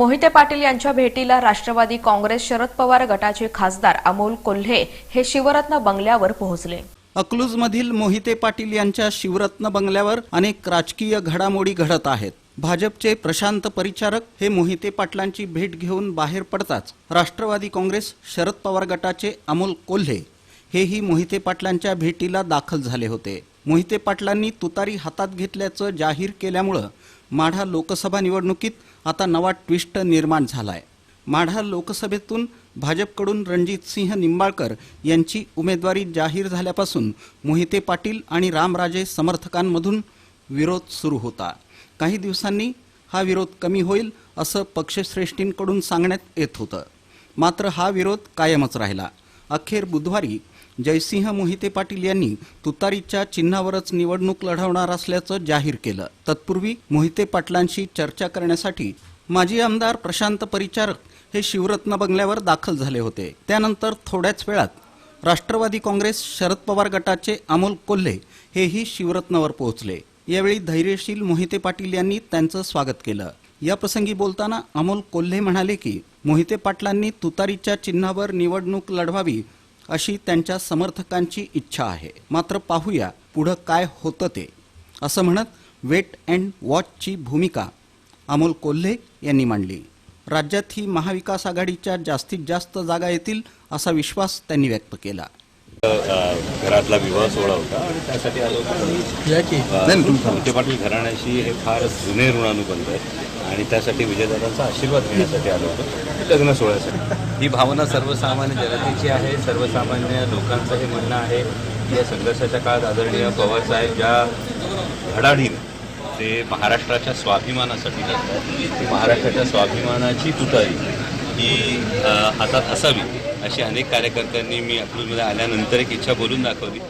मोहिते पाटील यांच्या भेटीला राष्ट्रवादी काँग्रेस शरद पवार गटाचे खासदार अमोल कोल्हे हे शिवरत्न बंगल्यावर पोहोचले. अकलूजमधील मोहिते पाटील यांच्या शिवरत्न बंगल्यावर अनेक राजकीय घडामोडी घडत आहेत. भाजपचे प्रशांत परिचारक हे मोहिते पाटलांची भेट घेऊन बाहेर पडताच राष्ट्रवादी काँग्रेस शरद पवार गटाचे अमोल कोल्हे हेही मोहिते पाटलांच्या भेटीला दाखल झाले होते. मोहिते पाटलांनी तुतारी हातात घेतल्याचं जाहीर केल्यामुळं माढा लोकसभा निवडणुकीत आता नवा ट्विस्ट निर्माण झालाय. माढा लोकसभेतून भाजपकडून रणजितसिंह निंबाळकर यांची उमेदवारी जाहीर झाल्यापासून मोहिते पाटील आणि रामराजे समर्थकांमधून विरोध सुरू होता. काही दिवसांनी हा विरोध कमी होईल असं पक्षश्रेष्ठींकडून सांगण्यात येत होतं. मात्र हा विरोध कायमच राहिला. अखेर बुधवारी जयसिंह मोहिते पाटील यांनी तुतारीच्या चिन्हावरच निवडणूक लढवणार असल्याचं जाहीर केलं. तत्पूर्वी मोहिते पाटलांशी चर्चा करण्यासाठी माजी आमदार प्रशांत परिचारक हे शिवरत्न बंगल्यावर दाखल झाले होते. त्यानंतर थोड्याच वेळात राष्ट्रवादी काँग्रेस शरद पवार गटाचे अमोल कोल्हे हेही शिवरत्नावर पोहोचले. यावेळी धैर्यशील मोहिते पाटील यांनी त्यांचं स्वागत केलं. या प्रसंगी बोलताना अमोल कोल्हे म्हणाले की मोहिते पाटलांनी तुतारीच्या चिन्हावर निवडणूक लढवावी अशी त्यांच्या समर्थकांची इच्छा आहे. मात्र पाहूया पुढं काय होतं ते. असं म्हणत वेट अँड वॉचची भूमिका अमोल कोल्हे यांनी मांडली. राज्यात ही महाविकास आघाडीच्या जास्तीत जास्त जागा येतील असा विश्वास त्यांनी व्यक्त केला. घरातला विवाह सोहळा होता आणि त्यासाठी आलो होतो. या की? अ, मोहिते पाटील घराण्याशी हे फार जुने ऋणानुबंध आहे आणि त्यासाठी विजयदादांचा आशीर्वाद घेण्यासाठी आलो होतो. लग्न सोहळ्यासाठी. ही भावना सर्वसामान्य जनतेची आहे. सर्वसामान्य लोकांचं हे म्हणणं आहे की या संघर्षाच्या काळात आदरणीय पवारसाहेब ज्या धडाडीने ते महाराष्ट्राच्या स्वाभिमानासाठी लढतात ती महाराष्ट्राच्या स्वाभिमानाची तुतारी ही हातात असावी. अशी अनेक कार्यकर्त्यांनी मी अकलूजमध्ये आल्यानंतर एक इच्छा बोलून दाखवली.